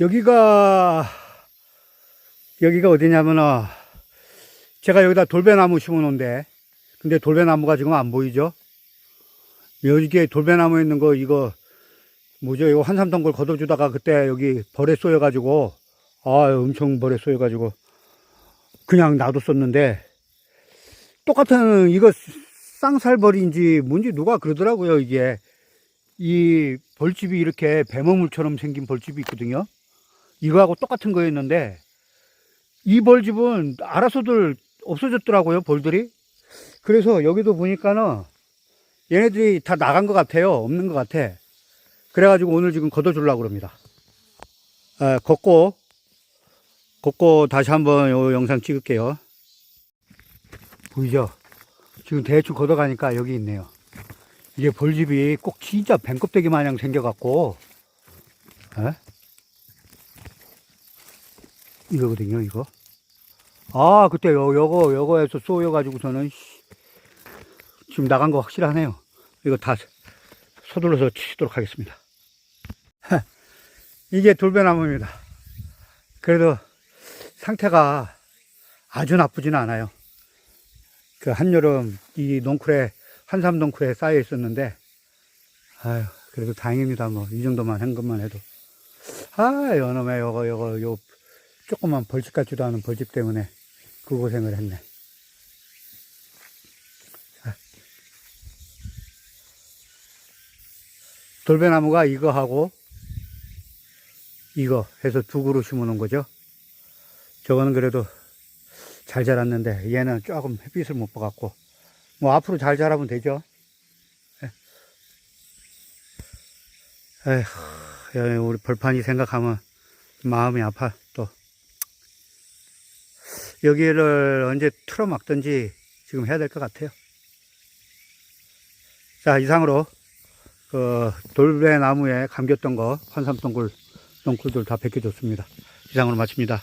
여기가, 여기가 어디냐면은, 제가 여기다 돌배나무 심어 놓은데, 근데 돌배나무가 지금 안 보이죠? 여기에 돌배나무 있는 거, 이거, 뭐죠? 이거 한삼동굴 걷어주다가 그때 여기 벌에 쏘여 가지고, 아, 엄청 벌에 쏘여 가지고, 그냥 놔뒀었는데, 똑같은, 이거 쌍살벌인지 뭔지 누가 그러더라고요, 이게. 이 벌집이 이렇게 배머물처럼 생긴 벌집이 있거든요. 이거하고 똑같은 거였는데, 이 벌집은 알아서들 없어졌더라고요, 벌들이. 그래서 여기도 보니까는 얘네들이 다 나간 것 같아요. 없는 것 같아. 그래가지고 오늘 지금 걷어 주려고 그럽니다. 아, 걷고, 걷고 다시 한번 요 영상 찍을게요. 보이죠? 지금 대충 걷어 가니까 여기 있네요. 이게 벌집이 꼭 진짜 뱀껍데기 마냥 생겨갖고, 에? 이거거든요, 이거. 아, 그때 요, 요거, 요거에서 쏘여가지고서는, 씨, 지금 나간 거 확실하네요. 이거 다 서둘러서 치도록 하겠습니다. 이게 돌배나무입니다. 그래도 상태가 아주 나쁘지는 않아요. 그 한여름 이 농쿨에, 한삼 농쿨에 쌓여 있었는데, 아유, 그래도 다행입니다. 뭐, 이 정도만 한 것만 해도. 아, 요놈의 요거, 요거, 요, 조그만 벌집 같지도 않은 벌집 때문에 그 고생을 했네. 자. 돌배나무가 이거 하고 이거 해서 두 그루 심어 놓은 거죠. 저거는 그래도 잘 자랐는데 얘는 조금 햇빛을 못 봐갖고 뭐 앞으로 잘 자라면 되죠. 예. 에휴, 야, 우리 벌판이 생각하면 마음이 아파 또 여기를 언제 틀어막든지 지금 해야 될 것 같아요. 자 이상으로 그 돌배 나무에 감겼던 거 환삼동굴 똥굴들 다 벗겨줬습니다. 이상으로 마칩니다.